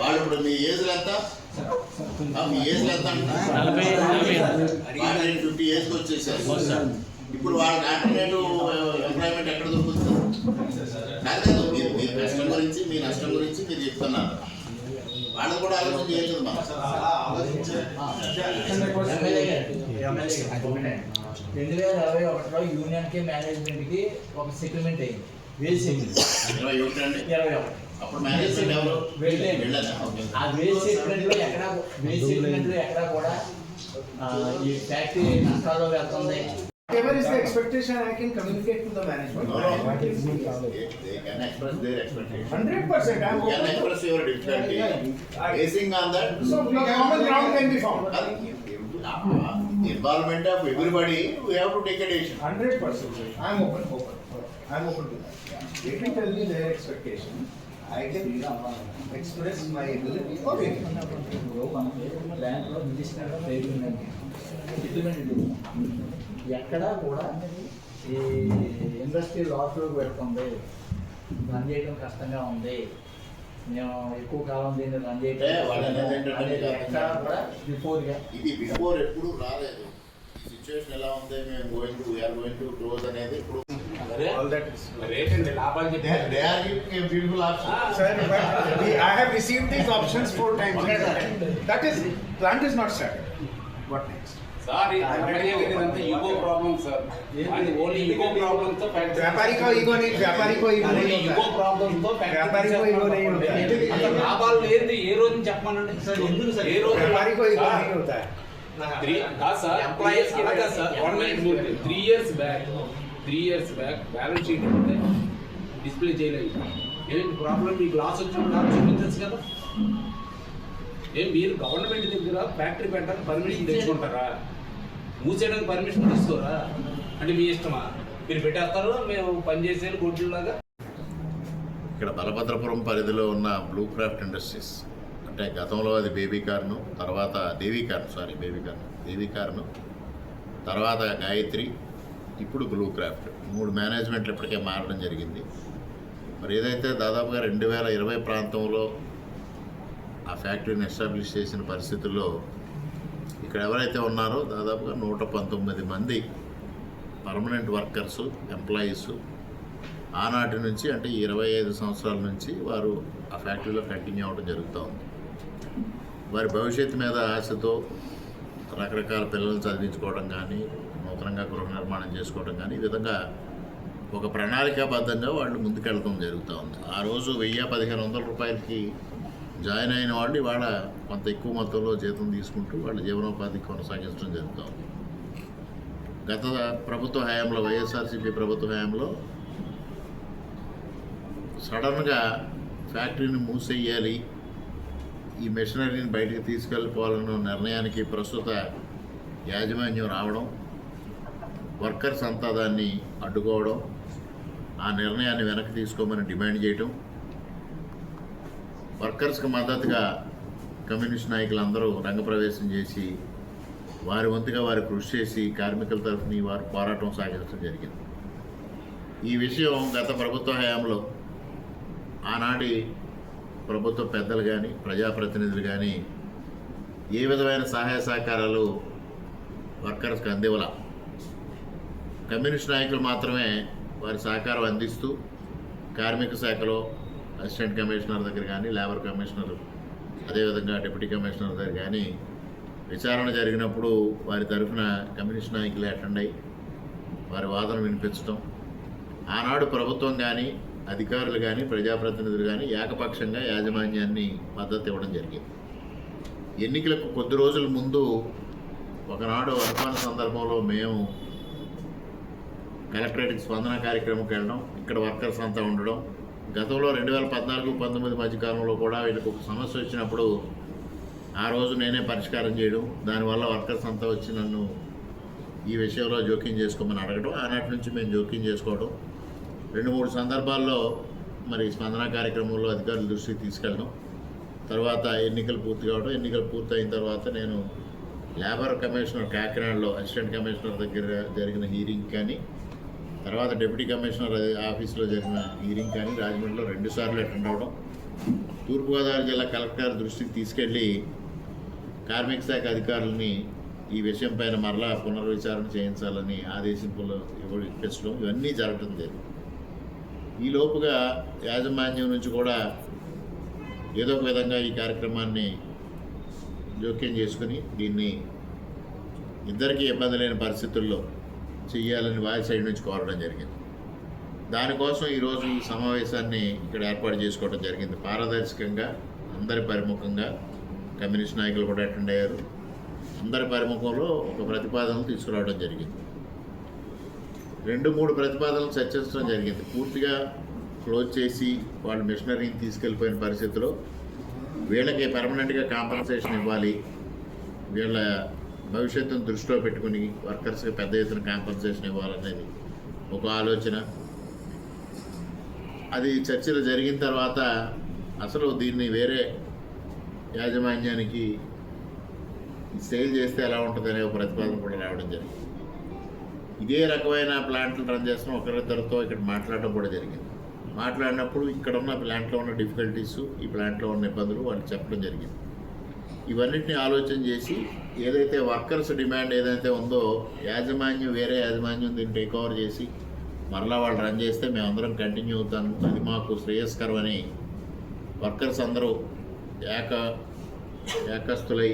వాళ్ళు ఇప్పుడు మీ ఏజ్ ఎంత? ఆ, మీ ఏజ్ ఎంత వాళ్ళు ఫిఫ్టీ ఏజ్కి వచ్చేసారు. ఇప్పుడు వాళ్ళకి ఆల్టర్నేటివ్ ఎంప్లాయ్మెంట్ ఎక్కడ దొరుకుతుంది? కాదు మీరు మీ కష్టం గురించి మీ నష్టం గురించి మీరు చెప్తున్నారు. వాళ్ళని కూడా ఆలోచన చేయాలి కదా మనం ఎమ్మెల్యే గారు, ఎమ్మెల్యే గారు. రెండు వేల ఇరవై ఒకటిలో యూనియన్కి మేనేజ్మెంట్కి ఒక సెటిల్మెంట్ అయింది. వేజ్ సెటిల్మెంట్ ఇరవై ఒకటి అండి ఇరవై ఒకటి. అప్పుడు మేనేజ్మెంట్ ఎవరు వెళ్ళలేదు. వెళ్ళదా ఓకే ఆ వేజ్ సెటిల్మెంట్ లో ఎక్కడ వేజ్ సెటిల్మెంట్ లో ఎక్కడ కూడా ఆ, ఈ ఫ్యాక్టరీ నష్టాల్లో వెళ్తుంది Whatever is the expectation, I can communicate to the management. No, no. They they can express their expectation. Hundred percent, I'm You can open. express your difficulty. Basing on that. So, the common ground can be found. Involvement of everybody, we have to take a decision. Hundred percent, I'm open, open, I'm open to that. They can tell me their expectation, Express my ability. Okay. ఇప్పుడు మనకి ప్లాంట్లో minister పేరు ఉందండి settlement ఇది. ఎక్కడా కూడా ఈ industry లాస్లోకి పెడుతుంది రన్ చేయడం కష్టంగా ఉంది మేము ఎక్కువ కాలం దీన్ని రన్ బిఫోర్గా ఇది బిఫోర్ ఎప్పుడు రాలేదు సిచ్యువేషన్ ఎలా ఉంది మేము going to we are going to close అనేది ఇప్పుడు They are giving a beautiful option. Sir, but we, I sir only ego problem తో వ్యాపారి కో లాభాలు ఏ రోజు చెప్పమనండి? సార్ ఎందుకు సార్ ఏ రోజు? త్రీ కాదు sir employees three years back three years back balance sheet ఉంటే డిస్ప్లే చేయలేదు. ఏంటి ప్రాబ్లం మీకు లాస్ వచ్చి ఉండాలి చూపించచ్చు కదా. ఏం మీరు గవర్నమెంట్ దగ్గర ఫ్యాక్టరీ పెట్టడానికి పర్మిషన్ తెచ్చుకుంటారా? మూసేయడానికి పర్మిషన్ తీసుకోరా? అంటే మీ ఇష్టమా? మీరు పెట్టేస్తారు మేము పని చేసేది గొడ్డులాగా ఇక్కడ బలభద్రపురం పరిధిలో ఉన్న బ్లూ క్రాఫ్ట్ ఇండస్ట్రీస్ అంటే గతంలో అది బేబీ కార్ను తర్వాత Devi corn sorry baby corn Devi corn తర్వాత గాయత్రి ఇప్పుడు బ్లూ క్రాఫ్ట్. మూడు మేనేజ్మెంట్లు ఇప్పటికే మారడం జరిగింది. మరి ఏదైతే దాదాపుగా రెండు వేల ఇరవై ప్రాంతంలో ఆ ఫ్యాక్టరీని ఎస్టాబ్లిష్ చేసిన పరిస్థితుల్లో ఇక్కడ ఎవరైతే ఉన్నారో దాదాపుగా నూట పంతొమ్మిది మంది పర్మనెంట్ వర్కర్స్ ఎంప్లాయీస్ ఆనాటి నుంచి అంటే ఇరవై ఐదు సంవత్సరాల నుంచి వారు ఆ ఫ్యాక్టరీలో కంటిన్యూ అవ్వడం జరుగుతూ ఉంది. వారి భవిష్యత్తు మీద ఆశతో రకరకాల పిల్లల్ని చదివించుకోవడం కానీ నూతనంగా గృహ నిర్మాణం చేసుకోవడం కానీ ఈ విధంగా ఒక ప్రణాళికాబద్ధంగా వాళ్ళు ముందుకెళ్ళడం జరుగుతూ ఉంది. ఆ రోజు వెయ్యి పదిహేను వందల రూపాయలకి జాయిన్ అయిన వాళ్ళు ఇవాళ కొంత ఎక్కువ మొత్తంలో జీతం తీసుకుంటూ వాళ్ళ జీవనోపాధి కొనసాగించడం జరుగుతూ ఉంది. గత ప్రభుత్వ హయాంలో వైఎస్ఆర్సీపీ ప్రభుత్వ హయాంలో సడన్గా ఫ్యాక్టరీని మూసేయాలి ఈ మెషినరీని బయటికి తీసుకెళ్ళిపోవాలన్న నిర్ణయానికి ప్రస్తుత యాజమాన్యం రావడం వర్కర్స్ అంతా దాన్ని అడ్డుకోవడం ఆ నిర్ణయాన్ని వెనక్కి తీసుకోమని డిమాండ్ చేయటం వర్కర్స్కి మద్దతుగా కమ్యూనిస్ట్ నాయకులందరూ రంగప్రవేశం చేసి వారి వంతుగా వారు కృషి చేసి కార్మికుల తరఫున వారు పోరాటం సాగించడం జరిగింది. ఈ విషయం గత ప్రభుత్వ హయాంలో ఆనాటి ప్రభుత్వ పెద్దలు కానీ ప్రజాప్రతినిధులు కానీ ఏ విధమైన సహాయ సహకారాలు వర్కర్స్కి అందివలా కమ్యూనిస్ట్ నాయకులు మాత్రమే వారి సహకారం అందిస్తూ కార్మిక శాఖలో అసిస్టెంట్ కమిషనర్ దగ్గర కానీ లేబర్ కమిషనర్ అదేవిధంగా డిప్యూటీ కమిషనర్ దగ్గర కానీ విచారణ జరిగినప్పుడు వారి తరఫున కమ్యూనిస్ట్ నాయకులు అటెండ్ అయ్యి వారి వాదన వినిపించడం ఆనాడు ప్రభుత్వం కానీ అధికారులు కానీ ప్రజాప్రతినిధులు కానీ ఏకపక్షంగా యాజమాన్యాన్ని మద్దతు ఇవ్వడం జరిగింది. ఎన్నికలకు కొద్ది రోజుల ముందు ఒకనాడు వర్తమాన సందర్భంలో మేము కలెక్టరేట్కి స్పందన కార్యక్రమంకి వెళ్ళడం ఇక్కడ వర్కర్స్ అంతా ఉండడం. గతంలో రెండు వేల పద్నాలుగు పంతొమ్మిది మధ్యకాలంలో కూడా వీళ్ళకి ఒక సమస్య వచ్చినప్పుడు ఆ రోజు నేనే పరిష్కారం చేయడం దానివల్ల వర్కర్స్ అంతా వచ్చి నన్ను ఈ విషయంలో జోక్యం చేసుకోమని అడగడం ఆనాటి నుంచి మేము జోక్యం చేసుకోవడం. రెండు మూడు సందర్భాల్లో మరి స్పందన కార్యక్రమంలో అధికారుల దృష్టికి తీసుకెళ్ళడం. తర్వాత ఎన్నికలు పూర్తి కావడం ఎన్నికలు పూర్తయిన తర్వాత నేను లేబర్ కమిషనర్ కాకినాడలో అసిస్టెంట్ కమిషనర్ దగ్గర జరిగిన హీరింగ్ కానీ తర్వాత డిప్యూటీ కమిషనర్ ఆఫీస్లో జరిగిన హీరింగ్ కానీ రాజమండ్రిలో రెండుసార్లు అటెండ్ అవ్వడం తూర్పుగోదావరి జిల్లా కలెక్టర్ దృష్టికి తీసుకెళ్ళి కార్మిక శాఖ అధికారులని ఈ విషయం పైన మరలా పునర్విచారణ చేయించాలని ఆదేశింపులు ఇప్పించడం ఇవన్నీ జరగటం లేదు ఈ లోపుగా యాజమాన్యం నుంచి కూడా ఏదో ఒక విధంగా ఈ కార్యక్రమాన్ని జోక్యం చేసుకుని దీన్ని ఇద్దరికీ ఇబ్బంది లేని పరిస్థితుల్లో చెయ్యాలని వారి సైడ్ నుంచి కోరడం జరిగింది. దానికోసం ఈరోజు ఈ సమావేశాన్ని ఇక్కడ ఏర్పాటు చేసుకోవడం జరిగింది. పారదర్శకంగా అందరి పరిముఖంగా కమ్యూనిస్ట్ నాయకులు కూడా అటెండ్ అయ్యారు. అందరి పరిముఖంలో ఒక ప్రతిపాదనలు తీసుకురావడం జరిగింది. రెండు మూడు ప్రతిపాదనలు చర్చించడం జరిగింది. పూర్తిగా క్లోజ్ చేసి వాళ్ళు మిషనరీని తీసుకెళ్ళిపోయిన పరిస్థితిలో వీళ్ళకి పర్మనెంట్గా కాంపన్సేషన్ ఇవ్వాలి. వీళ్ళ భవిష్యత్తును దృష్టిలో పెట్టుకుని వర్కర్స్కి పెద్ద ఎత్తున కాంపన్సేషన్ ఇవ్వాలనేది ఒక ఆలోచన. అది చర్చలు జరిగిన తర్వాత అసలు దీన్ని వేరే యాజమాన్యానికి సేల్ చేస్తే ఎలా ఉంటుంది అనే ఒక ప్రతిపాదన కూడా రావడం జరిగింది. ఇదే రకమైన ప్లాంట్లు రన్ చేస్తాం ఒకరిద్దరితో ఇక్కడ మాట్లాడడం కూడా జరిగింది. మాట్లాడినప్పుడు ఇక్కడ ఉన్న ప్లాంట్లో ఉన్న డిఫికల్టీస్ ఈ ప్లాంట్లో ఉన్న ఇబ్బందులు వాళ్ళు చెప్పడం జరిగింది. ఇవన్నిటిని ఆలోచన చేసి ఏదైతే వర్కర్స్ డిమాండ్ ఏదైతే ఉందో యాజమాన్యం వేరే యాజమాన్యం దీన్ని టేక్ ఓవర్ చేసి మరలా వాళ్ళు రన్ చేస్తే మేమందరం కంటిన్యూ అవుతాం. అది మాకు శ్రేయస్కరం అని వర్కర్స్ అందరూ ఏక ఏకస్తులై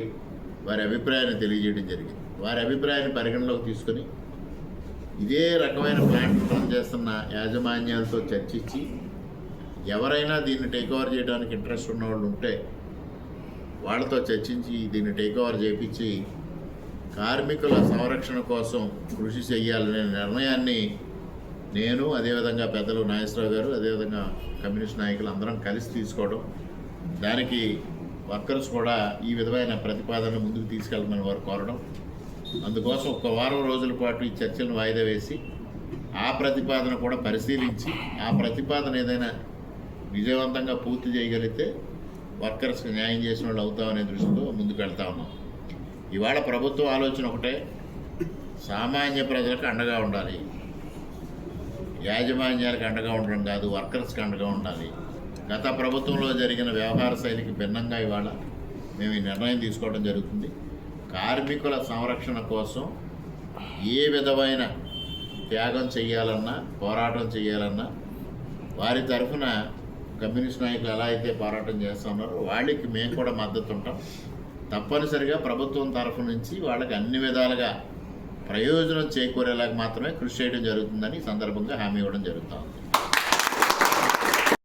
వారి అభిప్రాయాన్ని తెలియజేయడం జరిగింది. వారి అభిప్రాయాన్ని పరిగణలోకి తీసుకొని ఇదే రకమైన ప్లాంట్ రన్ చేస్తున్న యాజమాన్యాలతో చర్చించి ఎవరైనా దీన్ని టేక్ ఓవర్ చేయడానికి ఇంట్రెస్ట్ ఉన్న వాళ్ళు ఉంటే వాళ్ళతో చర్చించి దీన్ని టేక్ ఓవర్ చేయించి కార్మికుల సంరక్షణ కోసం కృషి చేయాలనే నిర్ణయాన్ని నేను అదేవిధంగా పెద్దలు నాగేశ్వరరావు గారు అదేవిధంగా కమ్యూనిస్ట్ నాయకులు అందరం కలిసి తీసుకోవడం. దానికి వర్కర్స్ కూడా ఈ విధమైన ప్రతిపాదన ముందుకు తీసుకెళ్ళమని వారు కోరడం. అందుకోసం ఒక వారం రోజుల పాటు ఈ చర్చలను వాయిదా వేసి ఆ ప్రతిపాదన కూడా పరిశీలించి ఆ ప్రతిపాదన ఏదైనా విజయవంతంగా పూర్తి చేయగలిగితే వర్కర్స్కి న్యాయం చేసిన వాళ్ళు అవుతామనే దృష్టితో ముందుకు వెళ్తా ఉన్నాం. ఇవాళ ప్రభుత్వం ఆలోచన ఒకటే సామాన్య ప్రజలకు అండగా ఉండాలి. యాజమాన్యాలకు అండగా ఉండడం కాదు వర్కర్స్కి అండగా ఉండాలి. గత ప్రభుత్వంలో జరిగిన వ్యవహార శైలికి భిన్నంగా ఇవాళ మేము ఈ నిర్ణయం తీసుకోవడం జరుగుతుంది. కార్మికుల సంరక్షణ కోసం ఏ విధమైన త్యాగం చేయాలన్నా పోరాటం చేయాలన్నా వారి తరఫున కమ్యూనిస్ట్ నాయకులు ఎలా అయితే పోరాటం చేస్తున్నారో వాళ్ళకి మేము కూడా మద్దతు ఉంటాం. తప్పనిసరిగా ప్రభుత్వం తరఫు నుంచి వాళ్ళకి అన్ని విధాలుగా ప్రయోజనం చేకూరేలాగా మాత్రమే కృషి చేయడం జరుగుతుందని సందర్భంగా హామీ ఇవ్వడం జరుగుతుంది